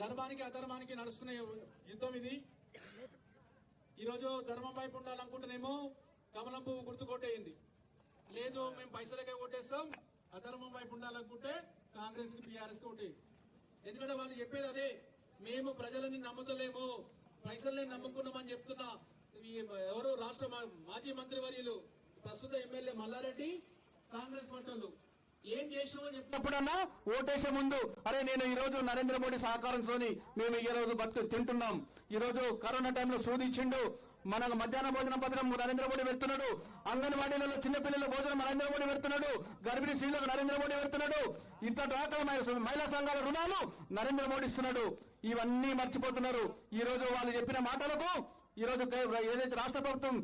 ధర్మానికి అధర్మానికి నడుస్తున్న యుద్ధం ఇది. ఈరోజు ధర్మం వైపు ఉండాలనుకుంటేనేమో కమలం పువ్వు గుర్తు కొట్టేయండి. లేదు మేము పైసలకే కొట్టేస్తాం. అధర్మం వైపు ఉండాలనుకుంటే కాంగ్రెస్కి బీఆర్ఎస్కి కొట్టేయండి. ఎందుకంటే వాళ్ళు చెప్పేది అదే. మేము ప్రజలని నమ్ముతలేము. పైసల్ని నమ్ముకున్నామని చెప్తున్నా ఎవరు? రాష్ట్ర మా- మాజీ మంత్రి వర్యులు ప్రస్తుత ఎమ్మెల్యే మల్లారెడ్డి కాంగ్రెస్ మంటలు ఏం చేసినామో చెప్పినప్పుడన్నా ఓటేసే ముందు అరే నేను ఈ రోజు నరేంద్ర మోడీ సహకారంతోని మేము ఈ రోజు బతుకు తింటున్నాం. ఈ రోజు కరోనా టైంలో సూదిచ్చిండు మనకు మధ్యాహ్న భోజన పథకం నరేంద్ర మోడీ పెడుతున్నాడు. అంగన్వాడీలలో చిన్నపిల్లల భోజనం నరేంద్ర మోడీ పెడుతున్నాడు. గర్భిణీ స్త్రీలకు నరేంద్ర మోడీ పెడుతున్నాడు. ఇంత దాకా మహిళా సంఘాల రుణాలు నరేంద్ర మోడీ ఇస్తున్నాడు. ఇవన్నీ మర్చిపోతున్నారు. ఈ రోజు వాళ్ళు చెప్పిన మాటలకు ఈ రోజు ఏదైతే రాష్ట్ర ప్రభుత్వం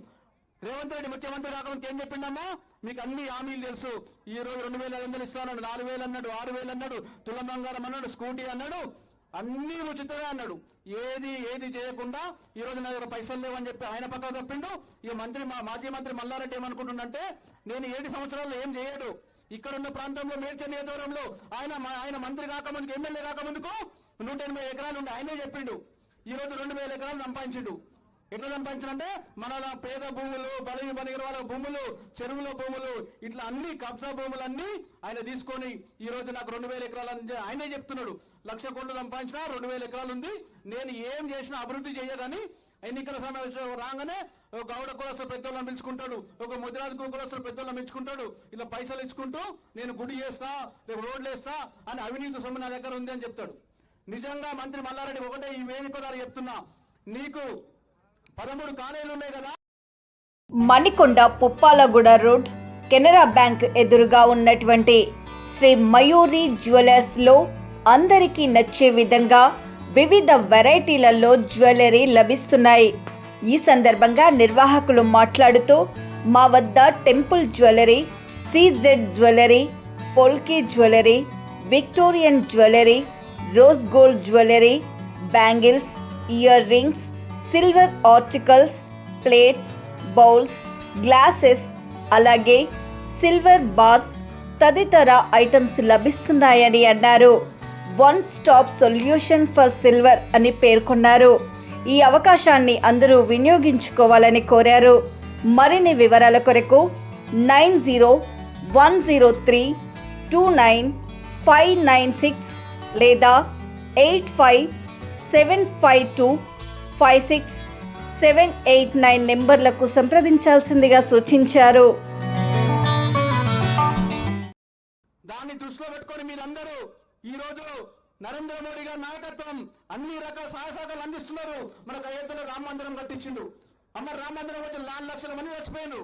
రేవంత్ రెడ్డి ముఖ్యమంత్రి రాకముందుకు ఏం చెప్పిండమ్మా? మీకు అన్ని హామీలు తెలుసు. ఈ రోజు రెండు వేల ఐదు వందలు ఇస్తానన్నాడు నాలుగు వేలు అన్నాడు ఆరు వేలు అన్నాడు తుల బంగారం అన్నాడు స్కూటీ అన్నాడు అన్ని ఉచితంగా అన్నాడు. ఏది ఏది చేయకుండా ఈ రోజు నా దగ్గర పైసలు లేవని చెప్పి ఆయన పక్కన తప్పిండు. ఈ మంత్రి మా మాజీ మంత్రి మల్లారెడ్డి ఏమనుకుంటుండంటే నేను ఏడు సంవత్సరాల్లో ఏం చేయడు. ఇక్కడ ఉన్న ప్రాంతంలో మేడ్చల్ నియోజకవర్గంలో ఆయన మా- ఆయన మంత్రి కాకముందుకు ఎమ్మెల్యే కాకముందుకు నూట ఎనభై ఎకరాలు ఉండే ఆయనే చెప్పిండు. ఈ రోజు రెండు వేల ఎకరాలు సంపాదించిండు. ఎట్లా సంపాదించాలంటే మన పేద భూములు బలహీన బలిగిన వాళ్ళ భూములు చెరువుల భూములు ఇట్లా అన్ని కబ్జా భూములన్నీ ఆయన తీసుకొని ఈ రోజు నాకు రెండు వేల ఎకరాలు ఆయనే చెప్తున్నాడు లక్ష కోట్లు సంపాదించిన రెండు వేల ఎకరాలు ఉంది. నేను ఏం చేసినా అభివృద్ధి చేయదని ఎన్నికల సమావేశం రాగానే ఒక గౌడ కులస్తుల పెద్దోళ్ళని పిలుచుకుంటాడు ఒక ముద్రాజు కులస్తుల పెద్దోళ్ళని పిలుచుకుంటాడు ఇలా పైసలు ఇచ్చుకుంటూ నేను గుడి చేస్తా రేపు రోడ్లు వేస్తా అని అవినీతి సొమ్ము నా దగ్గర ఉంది అని చెప్తాడు. నిజంగా మంత్రి మల్లారెడ్డి ఒకటే ఈ వేదిక ద్వారా చెప్తున్నా నీకు పదమూడు కాలేజీలు ఉన్నాయి కదా. మణికొండ పుప్పాలగూడ రోడ్ కెనరా బ్యాంక్ ఎదురుగా ఉన్నటువంటి శ్రీ మయూరి జ్యువెలర్స్లో అందరికీ నచ్చే విధంగా వివిధ వెరైటీలలో జ్యువెలరీ లభిస్తున్నాయి. ఈ సందర్భంగా నిర్వాహకులు మాట్లాడుతూ మా వద్ద temple jewellery CZ jewellery polki jewellery Victorian jewellery rose gold jewellery bangles ear rings silver articles plates bowls glasses అలాగే సిల్వర్ బార్స్ తదితర ఐటమ్స్ లభిస్తున్నాయని అన్నారు. One stop solution for silver అని పేర్కొన్నారు. ఈ అవకాశాన్ని అందరూ వినియోగించుకోవాలని కోరారు. మరిన్ని వివరాల కొరకు nine zero one zero three two nine five nine six లేదా eight five seven five two five six seven eight nine నెంబర్లకు సంప్రదించాల్సిందిగా సూచించారు. దాన్ని దృష్టిలో పెట్టుకొని మీరందరూ ఈ రోజు నరేంద్ర మోడీ గారి నాయకత్వం అన్ని రకాల సహాయ అందిస్తున్నారు. మనకు అయోధ్యలో రామ మందిరం కట్టించిండు. అమ్మ రామ మందిరం వచ్చి నాలుగు లక్షల మంది చచ్చిపోయిండు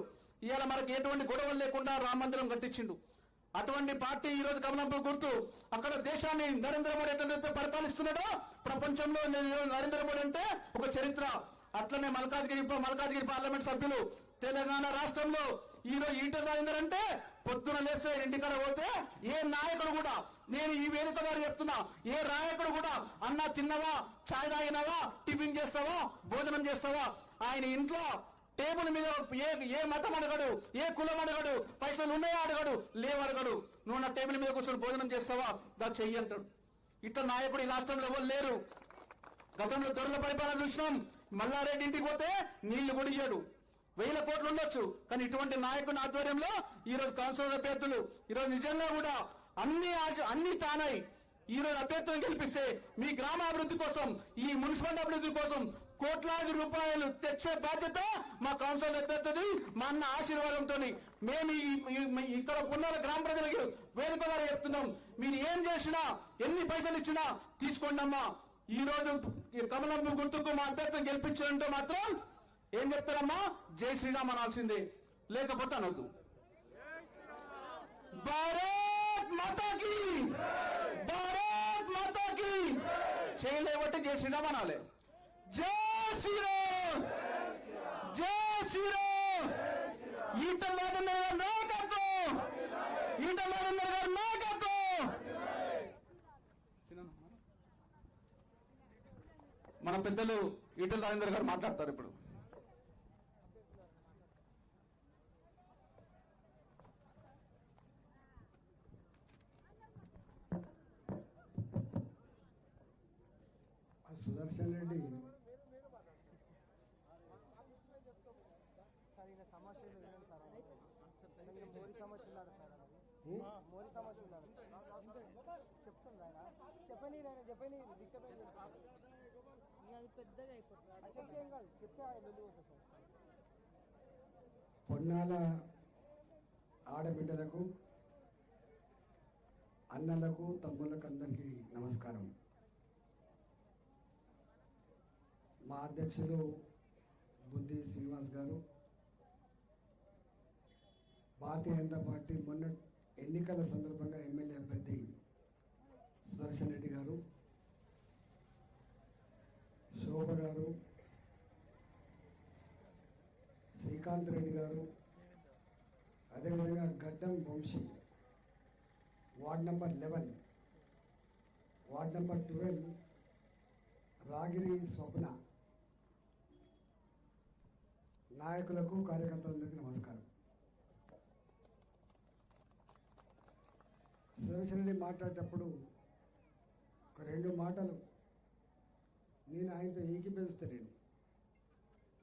ఇవాళ మనకి ఎటువంటి గొడవలు లేకుండా రామ మందిరం కట్టించిండు. అటువంటి పార్టీ ఈ రోజు కమలంపై గుర్తు. అక్కడ దేశాన్ని నరేంద్ర మోడీ ఎట్లయితే పరిపాలిస్తున్నాడో ప్రపంచంలో నేను నరేంద్ర మోడీ అంటే ఒక చరిత్ర. అట్లనే మల్కాజ్గిరి మల్కాజ్గిరి పార్లమెంట్ సభ్యులు తెలంగాణ రాష్ట్రంలో ఈ రోజు ఈట నరేందర్ అంటే పొద్దున లేస్తే ఇంటికాడ పోతే ఏ నాయకుడు కూడా నేను ఈ వేదిక ద్వారా చెప్తున్నా ఏ నాయకుడు కూడా అన్న తిన్నవా చాయ్ తాగినావా టిఫిన్ చేస్తావా భోజనం చేస్తావా ఆయన ఇంట్లో టేబుల్ మీద ఏ ఏ మతం అడగడు ఏ కులం అడగడు పైసలు ఉన్నాయా అడగడు లేవు అడగడు. నువ్వు నా టేబుల్ మీద కూర్చొని భోజనం చేస్తావా? దా చెయ్యి అంటాడు. ఇట్లా నాయకుడు ఈ రాష్ట్రంలో ఎవరు లేరు. గతంలో దొరల పరిపాలన చూసినాం. మల్లారెడ్డి ఇంటికి పోతే నీళ్ళు కొడిగాడు వేల కోట్లు ఉండొచ్చు కానీ ఇటువంటి నాయకుని ఆధ్వర్యంలో ఈ రోజు కౌన్సిలర్ అభ్యర్థులు ఈ రోజు నిజంగా కూడా అన్ని ఆశ- అన్ని తానాయి ఈ రోజు అభ్యర్థులను గెలిపిస్తే మీ గ్రామ అభివృద్ధి కోసం ఈ మున్సిపల్ అభివృద్ధి కోసం కోట్లాది రూపాయలు తెచ్చే బాధ్యత మా కౌన్సిల్ ఎత్తేస్తుంది మా అన్న ఆశీర్వాదంతో మేము ఇక్కడ ఉన్న గ్రామ ప్రజలకి వేదిక ద్వారా చెప్తున్నాం. మీరు ఏం చేసినా ఎన్ని పైసలు ఇచ్చినా తీసుకోండి అమ్మా ఈ రోజు కమలం గుర్తుకు మా అభ్యర్థం గెలిపించాలంటే మాత్రం ఏం చెప్తారమ్మా? జై శ్రీరామ్ అనాల్సిందే. లేకపోతే అనొద్దు. భారత్ మాతాకి! భారత్ మాతాకి! చేయలేబట్టి జై శ్రీరామ్ అనాలి. జై శ్రీరామ్! జై శ్రీరామ్! ఈటల రాజేంద్ర గారి నాయకత్వం! ఈటల రాజేంద్ర గారి నాయకత్వం! మన పెద్దలు ఈటల రాజేందర్ గారు మాట్లాడతారు ఇప్పుడు. సుదర్శన్ రెడ్డి సార్ ఈయన సమస్యలు వినండి సార్ ఆయన మోరీ సమస్య ఉన్నాడు సార్ ఆయన హ్మ్? మోరీ ఉన్నాడు చెప్తుంది ఆయన చెప్పని ఆయన చెప్పని డిస్టర్బెన్స్ ఇక అది పెద్దగా అయిపోతుంది. చెప్తే ఏం కాదు చెప్తే ఆయన వెళ్ళి పోతుంది సార్ పొన్నాల ఆడబిడ్డలకు అన్నలకు తమ్ముళ్ళకు అందరికీ నమస్కారం. మా అధ్యక్షులు బుద్ధి శ్రీనివాస్ గారు భారతీయ జనతా పార్టీ మొన్న ఎన్నికల సందర్భంగా ఎమ్మెల్యే అభ్యర్థి సుదర్శన్ రెడ్డి గారు శోభ గారు శ్రీకాంత్ రెడ్డి గారు అదేవిధంగా Gaddam Vamshi ward number eleven ward number twelve Ragiri Swapna నాయకులకు కార్యకర్తలందరికీ నమస్కారం. సురేష్ మాట్లాడేటప్పుడు ఒక రెండు మాటలు నేను ఆయనతో ఏకీభవిస్తలేను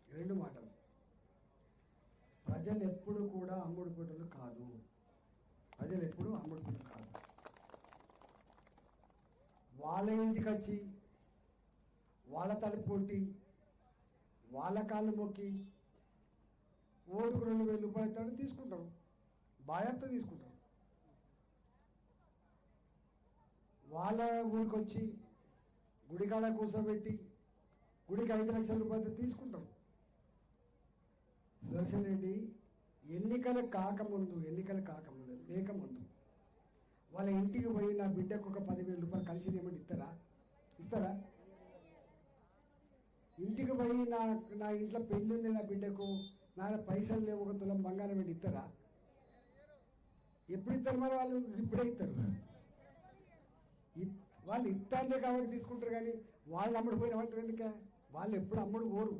రెండు మాటలు. ప్రజలు ఎప్పుడు కూడా అమ్ముడు పుట్టలు కాదు. ప్రజలు ఎప్పుడు అమ్ముడు పుట్టలు కాదు. వాళ్ళ ఇంటికి వచ్చి వాళ్ళ తలుపు వాళ్ళ కాళ్ళు మొక్కి ఓటుకు రెండు వేల రూపాయలు ఇస్తాడు తీసుకుంటారు బాధ్యత తీసుకుంటారు వాళ్ళ ఊరికి వచ్చి గుడికాడ కూర్చోబెట్టి గుడికి ఐదు లక్షల రూపాయలు తీసుకుంటారు సుదర్శన్ రెడ్డి ఎన్నికలు కాకముందు ఎన్నికలు కాకముందు లేకముందు వాళ్ళ ఇంటికి పోయి నా బిడ్డకు ఒక పదివేల రూపాయలు కలిసి ఏమంటే ఇస్తారా? ఇస్తారా? ఇంటికి పోయి నా నా ఇంట్లో పెళ్ళి ఉంది నా బిడ్డకు నా పైసలు లేవు ఒక తులం బంగారం పెట్టి ఇస్తారా? ఎప్పుడు ఇస్తారు మరి వాళ్ళు? ఇప్పుడే ఇస్తారు. వాళ్ళు ఇస్తారే కాబట్టి తీసుకుంటారు కానీ వాళ్ళు అమ్ముడు పోయిన వాళ్ళు ఎందుక? వాళ్ళు ఎప్పుడు అమ్ముడు పోరు.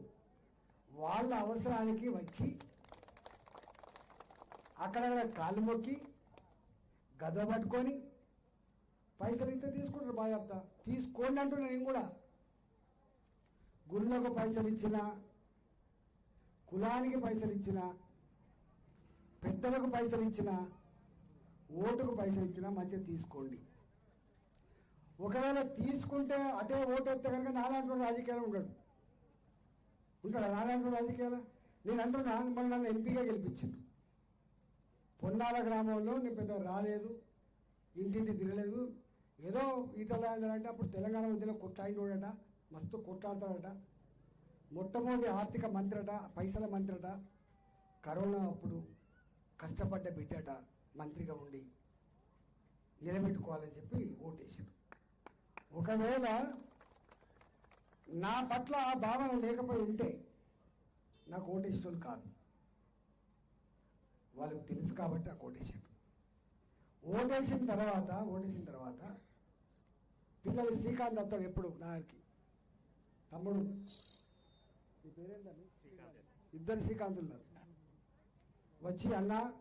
వాళ్ళ అవసరానికి వచ్చి అక్కడక్కడ కాళ్ళు మొక్కి గద పట్టుకొని పైసలు ఇస్తే తీసుకుంటారు బాధ్యత తీసుకోండి అంటున్నా నేను కూడా. గుళ్ళకు పైసలు ఇచ్చిన కులానికి పైసలు ఇచ్చిన పెద్దలకు పైసలు ఇచ్చిన ఓటుకు పైసలు ఇచ్చిన మంచిగా తీసుకోండి. ఒకవేళ తీసుకుంటే అటే ఓటు వస్తే కనుక నాలాంటి రాజకీయాలు ఉంటాడు. ఉంటాడు నారాయణ రాజకీయాలు నేను అంటున్నా మన నన్ను ఎంపీగా గెలిపించిండు. పొన్నాల గ్రామంలో నేను పెద్ద రాలేదు ఇంటింటి తిరగలేదు. ఏదో ఈటల అంటే అప్పుడు తెలంగాణ ఉద్యలో కొట్లాడినోడట మస్తు కొట్లాడతాడట. మొట్టమొదటి ఆర్థిక మంత్రట పైసల మంత్రట కరోనా అప్పుడు కష్టపడ్డ బిడ్డట మంత్రిగా ఉండి నిలబెట్టుకోవాలని చెప్పి ఓటేసాడు ఒకవేళ నా పట్ల ఆ భావన లేకపోయి ఉంటే నాకు ఓటేసిన కాదు. వాళ్ళకి తెలుసు కాబట్టి నాకు ఓటేసాడు ఓటేసిన తర్వాత ఓటేసిన తర్వాత పిల్లలు శ్రీకాంత్ వస్తాడు ఎప్పుడు? నాకి తమ్ముడు. నీ పేరేంటండి? ఇద్దరు శ్రీకాంత్ ఉన్నారు. వచ్చి అన్న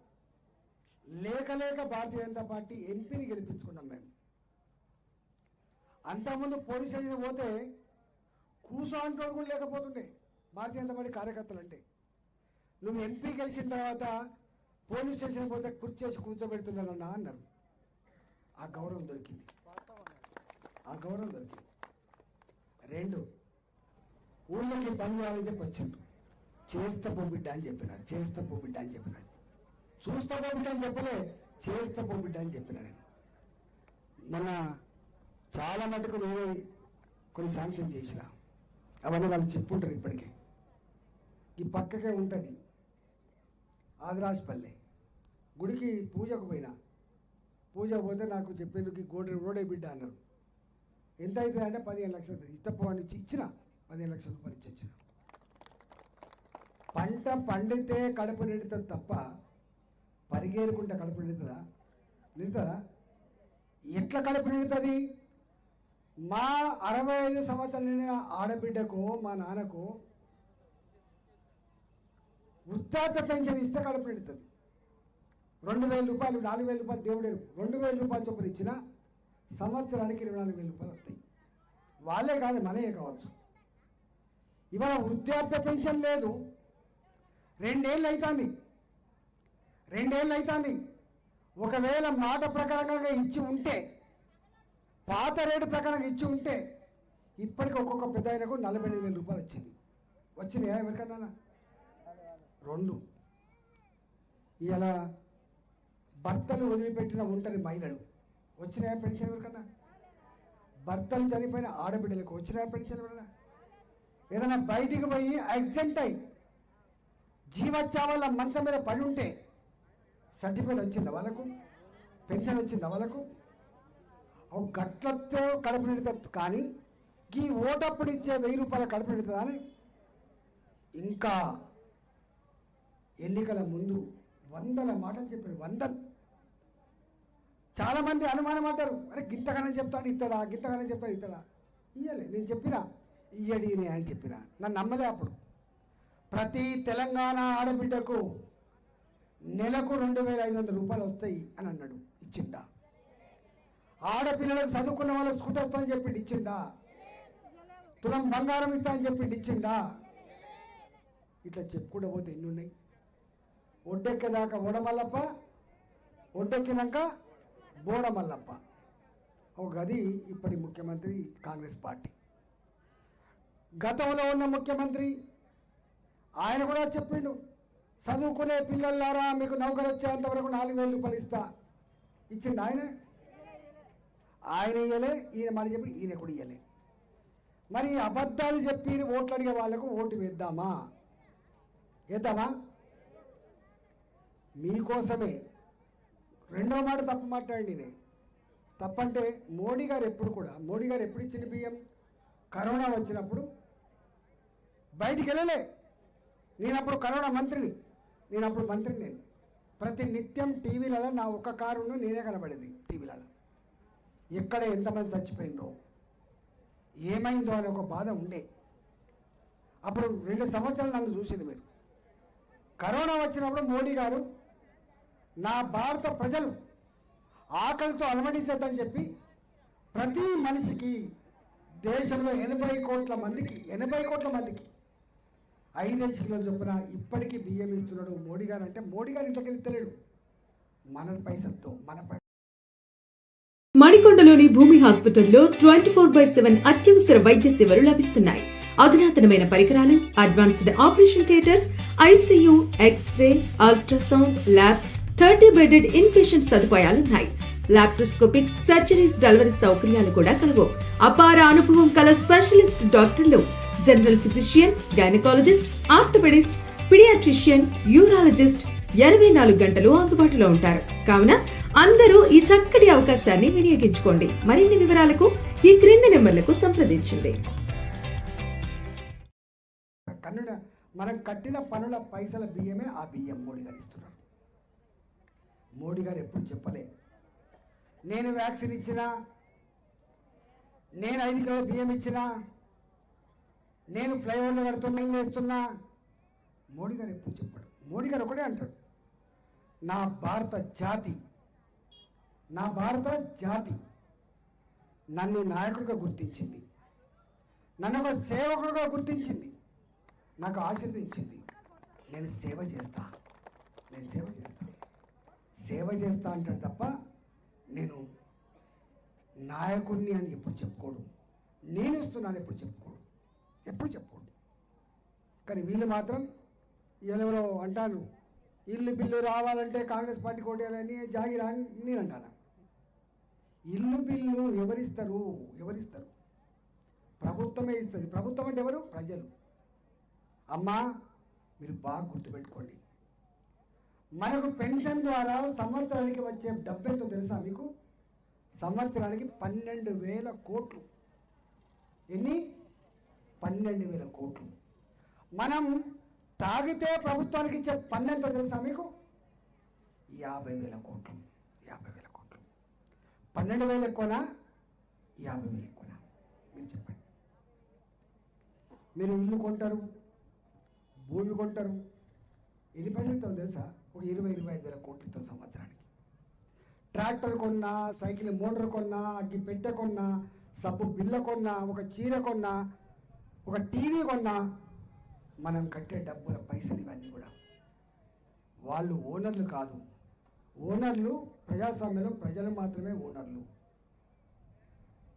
లేక లేక భారతీయ జనతా పార్టీ ఎంపీని గెలిపించుకున్నాం మేము. అంతకుముందు పోలీస్ స్టేషన్ పోతే కూసో అంటూ కూడా లేకపోతుండే. భారతీయ జనతా పార్టీ కార్యకర్తలు అంటే. నువ్వు ఎంపీ గెలిచిన తర్వాత పోలీస్ స్టేషన్ పోతే కుర్చేసి కూర్చోబెడుతున్నానన్నా అన్నారు. ఆ గౌరవం దొరికింది. ఆ గౌరవం దొరికింది. రెండు ఊళ్ళకి పని చేయాలని చెప్పి వచ్చిండు. చేస్తా పో బిడ్డ అని చెప్పిన చేస్తా పో బిడ్డ అని చెప్పిన. చూస్తా పో అని చెప్పలే చేస్తా పో అని చెప్పినా నేను. మన చాలా మటుకు నేను కొన్ని శాంక్షన్ చేసిన. అవన్నీ వాళ్ళు చెప్పుంటారు ఇప్పటికే. ఈ పక్కకే ఉంటుంది ఆదిరాజపల్లి గుడికి పూజకు పోయినా. పూజ పోతే నాకు చెప్పేందుకు గోడ రోడే బిడ్డ అన్నారు. ఎంత అవుతుంది అంటే పదిహేను లక్షలు అవుతుంది. ఇచ్చిన. పదిహేను లక్షల రూపాయలు ఇచ్చిన పంట పండితే కడుపు నిండుతుంది తప్ప పరిగేరుకుంటే కడుపు నిండుతుందా? నిండుతుందా? ఎట్లా కడుపు నిండుతుంది? మా అరవై ఐదు సంవత్సరాల నిండిన ఆడబిడ్డకు మా నాన్నకు వృద్ధాప్య పెన్షన్ ఇస్తే కడుపు నిండుతుంది. రెండు వేల రూపాయలు నాలుగు వేల రూపాయలు దేవుడు రెండు వేల రూపాయలు చొప్పున ఇచ్చిన సంవత్సరానికి ఇరవై నాలుగు వేల రూపాయలు వస్తాయి. వాళ్ళే కాదు మనయే కావచ్చు. ఇవాళ వృద్ధాప్య పెన్షన్ లేదు. రెండేళ్ళు అవుతుంది రెండేళ్ళు అవుతుంది ఒకవేళ మాట ప్రకారంగా ఇచ్చి ఉంటే పాత రేటు ప్రకారం ఇచ్చి ఉంటే ఇప్పటికి ఒక్కొక్క పెద్ద ఆయనకు నలభై ఐదు వేల రూపాయలు వచ్చింది. వచ్చినాయా ఎవరికన్నా? రెండు. ఇలా భర్తలు వదిలిపెట్టిన ఒంటరి మహిళలు. వచ్చినాయా పెన్షన్ ఎవరికన్నా? భర్తలు చనిపోయిన ఆడబిడ్డలకు వచ్చినాయా పెన్షన్ ఎవరన్నా ఏదైనా బయటికి పోయి యాక్సిడెంట్ జీవచ్చా జీవచ్చావాళ్ళ మంచం మీద పడి ఉంటే సర్టిఫికేట్ వచ్చిందా వాళ్ళకు? పెన్షన్ వచ్చిందా వాళ్ళకు? గట్లతో కడుపు నిడుతుంది కానీ ఈ ఓటప్పుడు ఇచ్చే వెయ్యి రూపాయల కడుపు నిడుతుందని అని ఇంకా ఎన్నికల ముందు వందల మాటలు చెప్పారు వందలు. చాలామంది అనుమానం అంటారు అరే గింతగానే చెప్తాడు ఇత్తడా గింతగానే చెప్తాడు ఇత్తడా. ఇయ్యలే నేను చెప్పినా ఇయ్యడి అని ఆయన నన్ను నమ్మలే అప్పుడు. ప్రతి తెలంగాణ ఆడబిడ్డకు నెలకు రెండు వేల ఐదు వందల రూపాయలు వస్తాయి అని అన్నాడు ఇచ్చిండా. ఆడపిల్లలకు చదువుకున్న వాళ్ళకి స్కూటర్ వస్తాయని చెప్పి ఇచ్చిండా? తులం బంగారం ఇస్తా అని చెప్పిండు ఇచ్చిండా? ఇట్లా చెప్పుకుంటూ పోతే ఎన్ని ఉన్నాయి ఒడ్డెక్కేదాకా ఓడమల్లప్ప ఒడ్డెక్కినాక బోడమల్లప్ప. ఒక గది ఇప్పటి ముఖ్యమంత్రి కాంగ్రెస్ పార్టీ. గతంలో ఉన్న ముఖ్యమంత్రి ఆయన కూడా చెప్పిండు చదువుకునే పిల్లలారా మీకు నౌకరు వచ్చేంత వరకు నాలుగు వేలు రూపాయలు ఇస్తా. ఇచ్చిండు ఆయన? ఆయన ఇయ్యలే ఈయన మాట చెప్పి ఈయన కూడా ఇయ్యలే. మరి అబద్ధాలు చెప్పి ఓట్లు అడిగే వాళ్ళకు ఓటు వేద్దామా? వేద్దామా? మీకోసమే. రెండో మాట తప్పు మాట్లాడండి ఇది. తప్పంటే మోడీ గారు ఎప్పుడు కూడా మోడీ గారు ఎప్పుడు ఇచ్చిన బియ్యం కరోనా వచ్చినప్పుడు. బయటికి వెళ్ళలే. నేను అప్పుడు కరోనా మంత్రిని. నేను అప్పుడు మంత్రిని నేను. ప్రతి నిత్యం టీవీలలో నా ఒక్క కారును నేనే కనబడింది. ఎక్కడ ఎంతమంది చచ్చిపోయినరో. ఏమైందో అనే ఒక బాధ ఉండే. అప్పుడు రెండు సంవత్సరాలు నన్ను చూసింది మీరు. కరోనా వచ్చినప్పుడు మోడీ గారు నా భారత ప్రజలు ఆకలితో అలమటించద్దని చెప్పి ప్రతి మనిషికి దేశంలో ఎనభై కోట్ల మందికి ఎనభై కోట్ల మందికి ఐదేసి కిలోలు చొప్పున ఇప్పటికీ బియ్యం ఇస్తున్నాడు మోడీ గారు. అంటే మోడీ గారు ఇంట్లోకి వెళ్తలేడు మన పైసలతో మన పై మణికొండలోని భూమి హాస్పిటల్లో ట్వంటీ ఫోర్ బై సెవెన్ అత్యవసర వైద్య సేవలు లభిస్తున్నాయి. అధునాతనమైన పరికరాలు advanced operation theatres ICU x ray ultrasound lab thirty bedded in patient సదుపాయాలున్నాయి laparoscopic surgeries delivery సౌకర్యాలు కూడా కలవు. అపార అనుభవం కల స్పెషలిస్ట్ డాక్టర్లు general physician gynaecologist orthopaedist paediatrician urologist ఇరవై నాలుగు గంటలు అందుబాటులో ఉంటారు. కావున అందరూ ఈ చక్కటి అవకాశాన్ని వినియోగించుకోండి. మరిన్ని వివరాలకు ఈ క్రింది నెంబర్లకు సంప్రదించండి. కన్నుడ మనం కట్టిన పనుల పైసల బియ్యమే ఆ బియ్యం. మోడీ గారు ఇస్తున్నారు. మోడీ గారు ఎప్పుడు చెప్పలే? నేను వ్యాక్సిన్ ఇచ్చినా నేను ఐదు కిలోల బియ్యం ఇచ్చినా నేను ఫ్లైఓవర్లు కడుతున్నా ఇల్లు వేస్తున్నా మోడీ గారు ఎప్పుడు చెప్పడు. మోడీ గారు ఒకటే అంటాడు. నా భారత జాతి నా భారత జాతి నన్ను నాయకుడిగా గుర్తించింది. నన్ను ఒక సేవకుడుగా గుర్తించింది. నాకు ఆశీర్వదించింది. నేను సేవ చేస్తా. నేను సేవ చేస్తా. సేవ చేస్తా అంటాడు తప్ప నేను నాయకుడిని అని ఎప్పుడు చెప్పుకోడు. నేను ఇస్తున్నాను ఎప్పుడు చెప్పుకోడు. ఎప్పుడు చెప్పుకోడు. కానీ వీళ్ళు మాత్రం ఎవరో అంటాను. ఇల్లు బిల్లు రావాలంటే కాంగ్రెస్ పార్టీ కొట్టేయాలని జాగిరా అని నేను అంటాను. ఇల్లు బిల్లు ఎవరిస్తారు? ఎవరిస్తారు? ప్రభుత్వమే ఇస్తుంది. ప్రభుత్వం అంటే ఎవరు? ప్రజలు. అమ్మా మీరు బాగా గుర్తుపెట్టుకోండి. మనకు పెన్షన్ ద్వారా సంవత్సరానికి వచ్చే డబ్బెంతో తెలుసా మీకు? సంవత్సరానికి పన్నెండు వేల కోట్లు. ఎన్ని? పన్నెండు వేల కోట్లు. మనం తాగితే ప్రభుత్వానికి ఇచ్చే పన్ను ఎంత తెలుసా మీకు? యాభై వేల కోట్లు. యాభై వేల కోట్లు. పన్నెండు వేలు ఎక్కువనా? యాభై వేలు ఎక్కువనా? మీరు చెప్పండి. మీరు ఇల్లు కొంటారు భూమి కొంటారు. ఎన్ని పైసలు తెలుసా? ఒక ఇరవై ఇరవై ఐదు వేల కోట్లతో సంవత్సరానికి. ట్రాక్టర్ కొన్నా సైకిల్ మోటార్ కొన్నా అగ్గి పెట్టె కొన్నా సబ్బు బిల్ల కొన్నా ఒక చీర కొన్నా ఒక టీవీ కొన్నా మనం కట్టే డబ్బుల పైసలు ఇవన్నీ కూడా. వాళ్ళు ఓనర్లు కాదు. ఓనర్లు ప్రజాస్వామ్యంలో ప్రజలు మాత్రమే ఓనర్లు.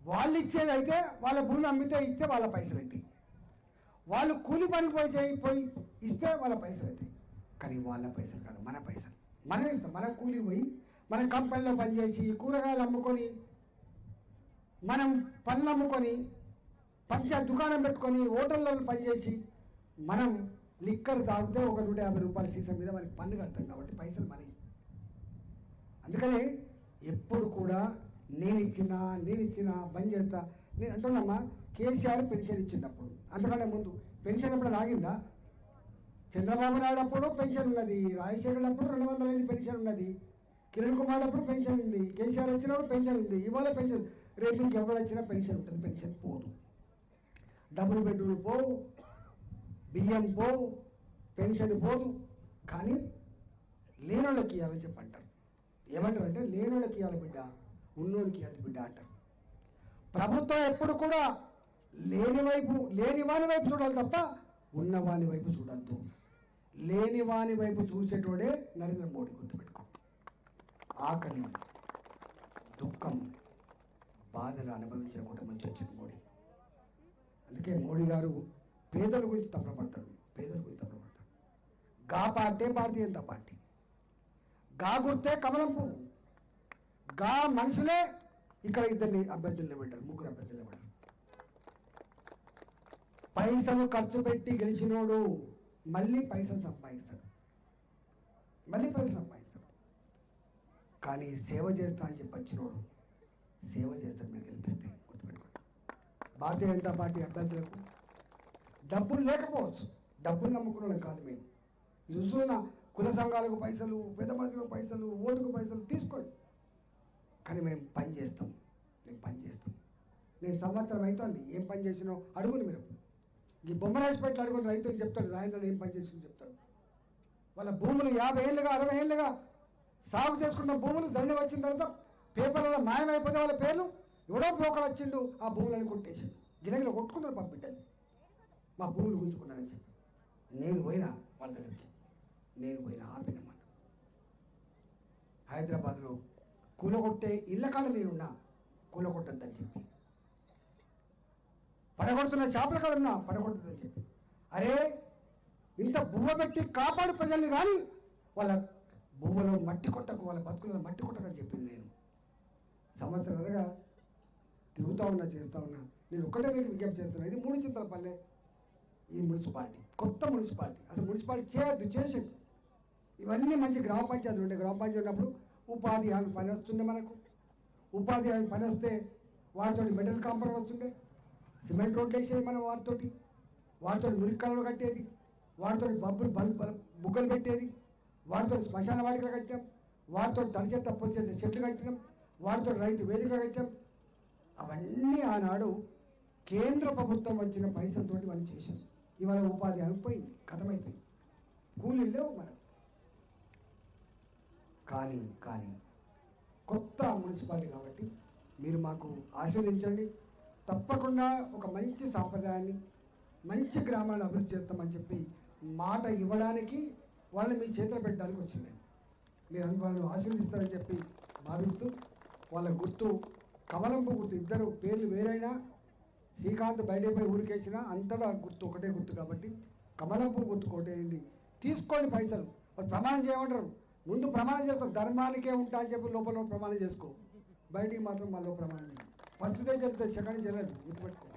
వాళ్ళు ఇచ్చేది అయితే వాళ్ళ భూమి అమ్మితే ఇస్తే వాళ్ళ పైసలు అవుతాయి వాళ్ళు కూలి పనికి పోయి చేయిపోయి ఇస్తే వాళ్ళ పైసలు అవుతాయి కానీ వాళ్ళ పైసలు కాదు మన పైసలు. మనం ఇస్తాం. మన కూలి పోయి మన కంపెనీలో పనిచేసి కూరగాయలు అమ్ముకొని మనం పనులు అమ్ముకొని పంచ దుకాణం పెట్టుకొని హోటళ్ళలో పనిచేసి మనం లిక్కర్ తాగితే ఒక నూట యాభై రూపాయల సీసా మీద మనకి పన్ను కడతాం కాబట్టి పైసలు మనకి అందుకనే ఎప్పుడు కూడా నేను ఇచ్చినా నేను ఇచ్చినా బంద్ చేస్తా. నేను అంటున్నామ్మా కేసీఆర్ పెన్షన్ ఇచ్చినప్పుడు అంతకంటే ముందు పెన్షన్ ఎప్పుడు ఆగిందా? చంద్రబాబు నాయుడు అప్పుడు పెన్షన్ ఉన్నది రాజశేఖర్ అప్పుడు రెండు వందల ఐదు పెన్షన్ ఉన్నది కిరణ్ కుమార్ అప్పుడు పెన్షన్ ఉంది కేసీఆర్ వచ్చినప్పుడు పెన్షన్ ఉంది ఇవాళ పెన్షన్. రేపు ఇంక ఎవరు వచ్చినా పెన్షన్ ఉంటుంది పెన్షన్ పోదు. డబుల్ బెడ్రూమ్ పోవు. బియ్యం పోవు పెన్షన్ పోదు కానీ లేనోళ్ళకి ఇవ్వాలని చెప్పి అంటారు ఏమంటారు అంటే లేనోళ్ళకి ఇవ్వాలి బిడ్డ ఉన్నోళ్ళకి ఇవ్వాలి బిడ్డ అంటారు. ప్రభుత్వం ఎప్పుడు కూడా లేని వైపు లేని వాని వైపు చూడాలి తప్ప ఉన్నవాని వైపు చూడద్దు. లేని వాని వైపు చూసేటోడే నరేంద్ర మోడీ గుర్తుపెట్టుకో ఆకలి దుఃఖం బాధలు అనుభవించిన కూడా మంచి వచ్చింది మోడీ. అందుకే మోడీ గారు పేదల గురించి తప్పపడతాడు పేదల గురించి తప్పపడతాడు గా పార్టీ భారతీయ జనతా పార్టీ. గా గుర్తే కమలం పువ్వు. గా మనుషులే ఇక్కడ ఇద్దరిని అభ్యర్థులు నిలబెట్టారు. ముగ్గురు అభ్యర్థులు నిలబడ్డారు పైసలు ఖర్చు పెట్టి గెలిచినోడు మళ్ళీ పైసలు సంపాదిస్తాడు. మళ్ళీ పైసలు సంపాదిస్తాడు. కానీ సేవ చేస్తా అని చెప్పి వచ్చినోడు సేవ చేస్తాడు మీరు గెలిపిస్తే గుర్తుపెట్టుకోండి. భారతీయ జనతా పార్టీ అభ్యర్థులకు డబ్బులు లేకపోవచ్చు. డబ్బులు నమ్ముకున్న కాదు మేము. చూస్తున్న కుల సంఘాలకు పైసలు పేద మనుషులకు పైసలు ఓటుకు పైసలు తీసుకోండి. కానీ మేము పని చేస్తాం. మేము పని చేస్తాం. నేను సంవత్సరం అవుతుంది. ఏం పని చేసినో అడుగుని మీరు. ఈ బొమ్మరాజపేట అడుగుని రైతులు చెప్తాడు రాజేంద్రుడు ఏం పని చేసిందో చెప్తాడు. వాళ్ళ భూములు యాభై ఏళ్ళుగా అరవై ఏళ్ళుగా సాగు చేసుకున్న భూములు దండ వచ్చిన తర్వాత పేపర్లలో మాయమైపోతే వాళ్ళ పేర్లు ఎవడో బ్రోకర్ వచ్చిండు ఆ భూములను కొట్టేసిండు. గిరగిలో కొట్టుకున్నారు పాప మా భూములు గుంజుకున్నారని చెప్పి. నేను పోయినా వాళ్ళ దగ్గరికి. నేను పోయినా ఆపినమాట హైదరాబాద్లో కూలగొట్టే ఇళ్ళ కాడ నేనున్నా కూలగొట్టద్దని చెప్పి. పడగొడుతున్న చేపల కాడ ఉన్నా పడగొట్టద్దని చెప్పి. అరే ఇంత బువ్వ పెట్టి కాపాడు ప్రజల్ని కానీ వాళ్ళ బువ్వలో మట్టి కొట్టకు వాళ్ళ బతుకులను మట్టి కొట్టకని చెప్పింది నేను. సంవత్సరాలుగా తిరుగుతూ ఉన్నా చేస్తూ ఉన్నా నేను ఒక్కటే మీకు విజ్ఞప్తి చేస్తున్నా ఇది మూడు చింతల పల్లె. ఈ మున్సిపాలిటీ కొత్త మున్సిపాలిటీ. అసలు మున్సిపాలిటీ చేయొద్దు చేసింది ఇవన్నీ మంచి గ్రామ పంచాయతీలు ఉండే గ్రామ పంచాయతీ ఉన్నప్పుడు ఉపాధి హామీ పని వస్తుండే మనకు. ఉపాధి హామీ పని వస్తే వాటితో మెటల్ కాంపౌండ్ వస్తుండే. సిమెంట్ రోడ్లు వేసేది మనం వాటితోటి. వాటితో మురికాలు కట్టేది. వాటితో బబ్బులు బల్ బుగ్గలు పెట్టేది వాటితో శ్మశాన వాటికలు కట్టాం. వాటితో తడి చెత్త చేసే చెట్లు కట్టినాం. వాటితో రైతు వేదిక కట్టాం. అవన్నీ ఆనాడు కేంద్ర ప్రభుత్వం వచ్చిన పైసలతోటి మనం చేశాం. ఇవాళ ఉపాధి అయిపోయింది కథమైపోయింది. కూలీలు లేవు మనం కానీ కానీ కొత్త మున్సిపాలిటీ కాబట్టి మీరు మాకు ఆశీర్వదించండి. తప్పకుండా ఒక మంచి సాంప్రదాయాన్ని మంచి గ్రామాలను అభివృద్ధి చేస్తామని చెప్పి మాట ఇవ్వడానికి వాళ్ళని మీ చేతిలో పెట్టడానికి వచ్చింది. మీరు అందు వాళ్ళు ఆశీర్వదిస్తారని చెప్పి భావిస్తూ వాళ్ళ గుర్తు కమలంపు గుర్తు ఇద్దరు పేర్లు వేరైనా శ్రీకాంత్ పోయి ఊరికేసినా అంతటా గుర్తు ఒకటే గుర్తు కాబట్టి కమలంపు గుర్తు కొట్టేయండి తీసుకోండి పైసలు. వాళ్ళు ప్రమాణం చేయమంటారు. ముందు ప్రమాణం చేస్తారు ధర్మానికే ఉంటా అని చెప్పి లోపల ప్రమాణం చేసుకో. బయటికి మాత్రం మళ్ళీ ప్రమాణం ఫస్ట్దే చెప్తే సెకండ్ చేయలేదు గుర్తుపెట్టుకో.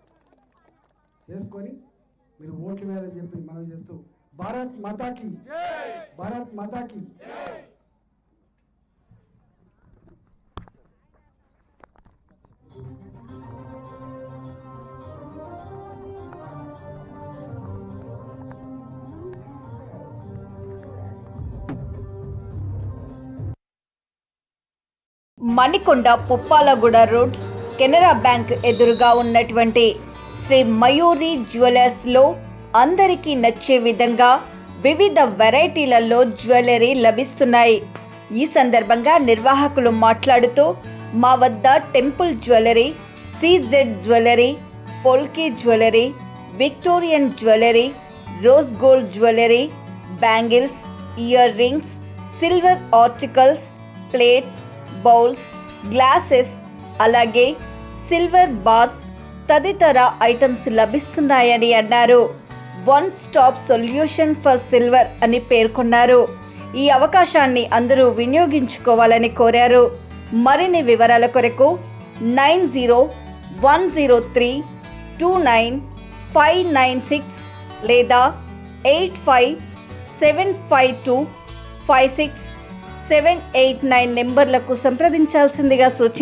చేసుకొని మీరు ఓట్లు వేయాలని చెప్పి మనం చేస్తూ భారత్ మాతాకి భారత్ మాతాకి. మణికొండ పుప్పాలగూడ రోడ్ కెనరా బ్యాంక్ ఎదురుగా ఉన్నటువంటి శ్రీ మయూరి జ్యువెలర్స్లో అందరికీ నచ్చే విధంగా వివిధ వెరైటీలలో జ్యువెలరీ లభిస్తున్నాయి. ఈ సందర్భంగా నిర్వాహకులు మాట్లాడుతూ మా వద్ద temple jewellery CZ jewellery polki jewellery Victorian jewellery rose gold jewellery bangles ear rings silver articles plates bowls glasses అలాగే సిల్వర్ బార్స్ తదితర ఐటమ్స్ లభిస్తున్నాయని అన్నారు. One stop solution for silver అని పేర్కొన్నారు. ఈ అవకాశాన్ని అందరూ వినియోగించుకోవాలని కోరారు. మరిన్ని వివరాల కొరకు nine zero one zero three two nine five nine six లేదా eight five seven five two five six seven eight nine నెంబర్లకు సంప్రదించాల్సిందిగా సూచి